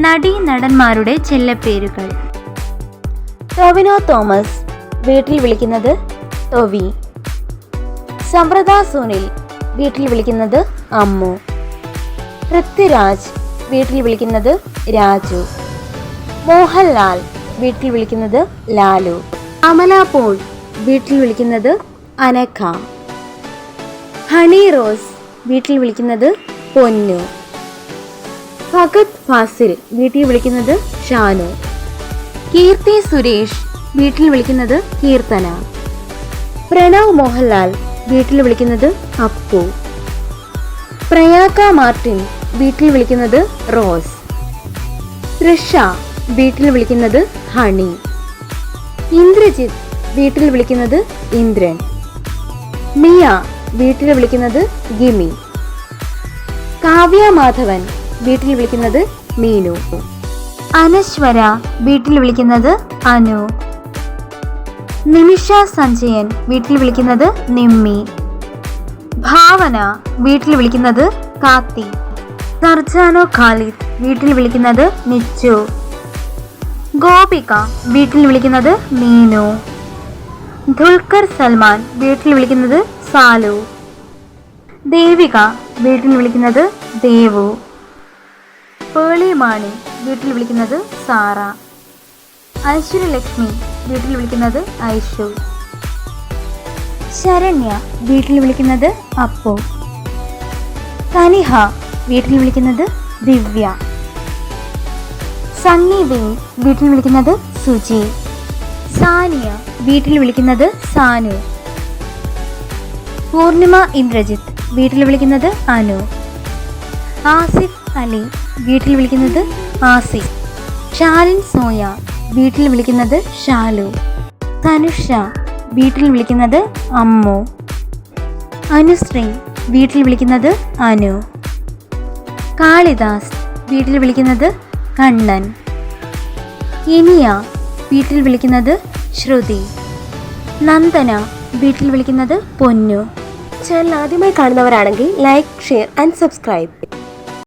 നടീ നടന്മാരുടെ ചെല്ലപ്പേരുകൾ. ടോവിനോ തോമസ്. വീട്ടിൽ വിളിക്കുന്നത് ടോവി. സമ്പ്രദ സുനിൽ. വീട്ടിൽ വിളിക്കുന്നത് അമ്മു. പൃഥ്വിരാജ്. വീട്ടിൽ വിളിക്കുന്നത് രാജു. മോഹൻലാൽ. വീട്ടിൽ വിളിക്കുന്നത് ലാലു. അമല പോൾ വീട്ടിൽ വിളിക്കുന്നത് അനഖ ഹണി റോസ്. വീട്ടിൽ വിളിക്കുന്നത് പൊന്നു. ഫഗത് ഫാസിൽ. വീട്ടിൽ വിളിക്കുന്നത് ഷാനു. കീർത്തി സുരേഷ്. വീട്ടിൽ വിളിക്കുന്നത് കീർത്തന. പ്രണവ് മോഹൻലാൽ. വീട്ടിൽ വിളിക്കുന്നത് അപ്പു. പ്രയാക്ക മാർട്ടിൻ. വീട്ടിൽ വിളിക്കുന്നത് റോസ്. തൃഷ. വീട്ടിൽ വിളിക്കുന്നത് ഹണി. ഇന്ദ്രജിത്ത്. വീട്ടിൽ വിളിക്കുന്നത് ഇന്ദ്രൻ. മിയ. വീട്ടിൽ വിളിക്കുന്നത് ഗിമി. കാവ്യ മാധവൻ. വീട്ടിൽ വിളിക്കുന്നത് മീനു. അനശ്വര വീട്ടിൽ വിളിക്കുന്നത് അനു. നിമിഷ സഞ്ജയൻ വീട്ടിൽ വിളിക്കുന്നത് നിമ്മി. ഭാവന വീട്ടിൽ വിളിക്കുന്നത് കാത്തി സർജാനോ ഖാലിദ് വീട്ടിൽ വിളിക്കുന്നത് നിച്ചു. ഗോപിക വീട്ടിൽ വിളിക്കുന്നത് മീനു. ദുൽഖർ സൽമാൻ വീട്ടിൽ വിളിക്കുന്നത് സാലു. ദേവിക വീട്ടിൽ വിളിക്കുന്നത് ദേവു. മാണി. വീട്ടിൽ വിളിക്കുന്നത് സാറ. ഐശ്വര്യ ലക്ഷ്മി. വീട്ടിൽ വിളിക്കുന്നത് ഐഷു. ശരണ്യ. വീട്ടിൽ വിളിക്കുന്നത് അപ്പു. കനിഹ വീട്ടിൽ വിളിക്കുന്നത് ദിവ്യ. സണ്ണി വേ. വീട്ടിൽ വിളിക്കുന്നത് സുജി. സാനിയ. വീട്ടിൽ വിളിക്കുന്നത് സാനു. പൂർണിമ ഇന്ദ്രജിത്ത്. വീട്ടിൽ വിളിക്കുന്നത് അനു. ആസിഫ് അലി വീട്ടിൽ വിളിക്കുന്നത് ആസിഫ്. ഷാലിൻ സോയ വീട്ടിൽ വിളിക്കുന്നത് ഷാലു. തനുഷ വീട്ടിൽ വിളിക്കുന്നത് അമ്മു. അനുശ്രീ വീട്ടിൽ വിളിക്കുന്നത് അനു. കാളിദാസ് വീട്ടിൽ വിളിക്കുന്നത് കണ്ണൻ. ഇനിയ വീട്ടിൽ വിളിക്കുന്നത് ശ്രുതി. നന്ദന വീട്ടിൽ വിളിക്കുന്നത് പൊന്നു. ചാനൽ ആദ്യമായി കാണുന്നവരാണെങ്കിൽ ലൈക്ക് ഷെയർ ആൻഡ് സബ്സ്ക്രൈബ്.